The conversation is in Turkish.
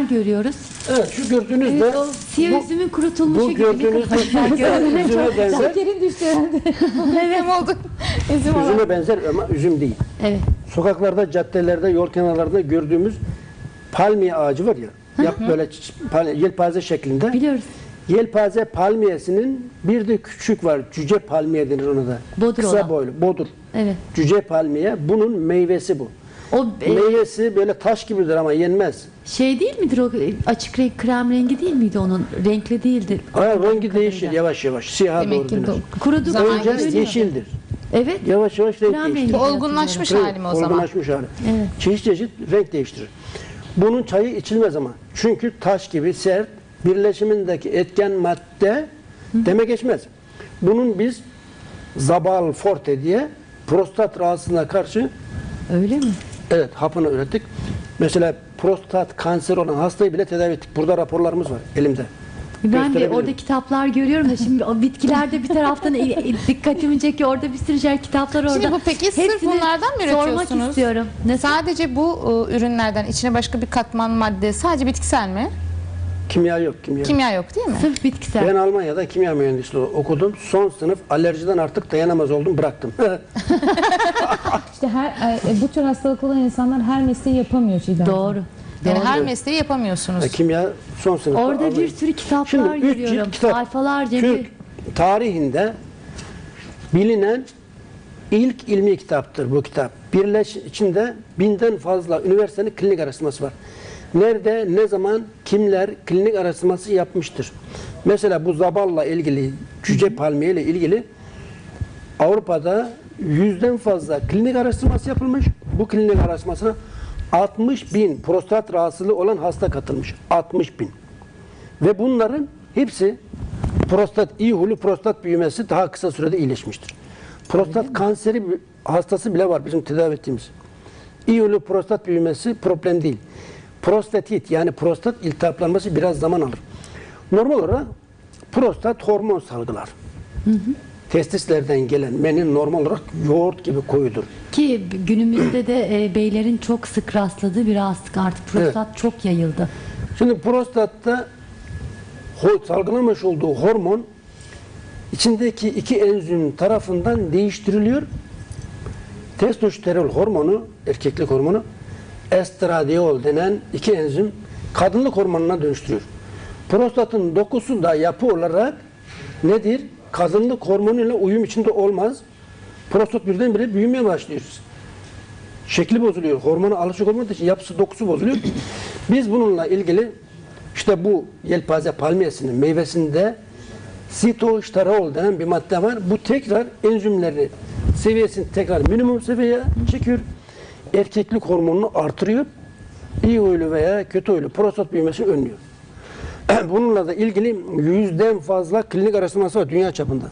görüyoruz. Evet şu gördüğünüz de Evet, o siyah bu, üzümün kurutulmuşu bu gibi ne gördüğünüz de üzüme benzer. Şekerin düştü herhalde. evet. oldu. Üzüm. Üzüme benzer ama üzüm değil. Evet. Sokaklarda, caddelerde, yol kenarlarında gördüğümüz palmiye ağacı var ya. Yap böyle pal- yelpaze şeklinde. Biliyoruz. Yelpaze palmiyesinin bir de küçük var. Cüce palmiye denir ona da. Bodur Kısa olan. boylu. Bodur. Evet. Cüce palmiye. Bunun meyvesi bu. O e, Meyvesi böyle taş gibidir ama yenmez. şey değil midir o e, açık renk krem rengi değil miydi onun? Renkli değildi. Ama rengi Kadarıyla. değişir yavaş yavaş. Siyaha Demek doğru ki döner. Kurudu Zaman Önce yeşildir. Evet. Yavaş yavaş renk Krem değiştirir. Olgunlaşmış Evet, hali mi o zaman? Olgunlaşmış hali. Evet. Çeşit çeşit renk değiştirir. Bunun çayı içilmez ama. Çünkü taş gibi sert birleşimindeki etken madde deme geçmez. Bunun biz zabal forte diye prostat rahatsızlığına karşı Öyle mi? Evet hapını ürettik. Mesela prostat kanseri olan hastayı bile tedavi ettik. Burada raporlarımız var elimde. Ben de orada kitaplar görüyorum da şimdi o bitkilerde bir taraftan e- e, dikkatimi çekiyor. Orada bir sürü şey kitaplar orada. Şimdi bu peki sırf Hepsini bunlardan mı Sormak üretiyorsunuz? istiyorum. Ne Sadece bu e, ürünlerden içine başka bir katman madde sadece bitkisel mi? Kimya yok kimya. Kimya yok değil mi? Sırf bitkisel. Ben Almanya'da kimya mühendisliği okudum. Son sınıf alerjiden artık dayanamaz oldum bıraktım. İşte her e, bu tür hastalık olan insanlar her mesleği yapamıyor Çiğdem. Doğru. Yani Doğru. her mesleği yapamıyorsunuz. kimya son sınıf. Orada bir sürü kitaplar Şimdi üç cilt görüyorum. kitap. Sayfalarca bir Türk tarihinde bilinen ilk ilmi kitaptır bu kitap. Birleş içinde binden fazla üniversitenin klinik araştırması var. Nerede, ne zaman, kimler klinik araştırması yapmıştır. Mesela bu zaballa ilgili, cüce palmiye ile ilgili Avrupa'da yüzden fazla klinik araştırması yapılmış. Bu klinik araştırmasına 60 bin prostat rahatsızlığı olan hasta katılmış. 60 bin. Ve bunların hepsi prostat, iyi huylu prostat büyümesi daha kısa sürede iyileşmiştir. Prostat kanseri hastası bile var bizim tedavi ettiğimiz. İyi huylu prostat büyümesi problem değil. Prostatit yani prostat iltihaplanması biraz zaman alır. Normal olarak prostat hormon salgılar. Testislerden gelen menin normal olarak yoğurt gibi koyudur. ki günümüzde de e, beylerin çok sık rastladığı bir hastalık artık prostat çok yayıldı. Şimdi prostatta salgılamış olduğu hormon içindeki iki enzim tarafından değiştiriliyor. Testosteron hormonu, erkeklik hormonu, estradiol denen iki enzim kadınlık hormonuna dönüştürüyor. Prostatın dokusu da yapı olarak nedir? Kadınlık hormonuyla uyum içinde olmaz. Prostat birdenbire büyümeye başlıyor şekli bozuluyor. Hormona alışık olmadığı için yapısı dokusu bozuluyor. Biz bununla ilgili işte bu yelpaze palmiyesinin meyvesinde sitosterol denen bir madde var. Bu tekrar enzimlerini seviyesini tekrar minimum seviyeye çekiyor. Erkeklik hormonunu artırıyor. İyi huylu veya kötü huylu prostat büyümesini önlüyor. Bununla da ilgili yüzden fazla klinik araştırması var dünya çapında.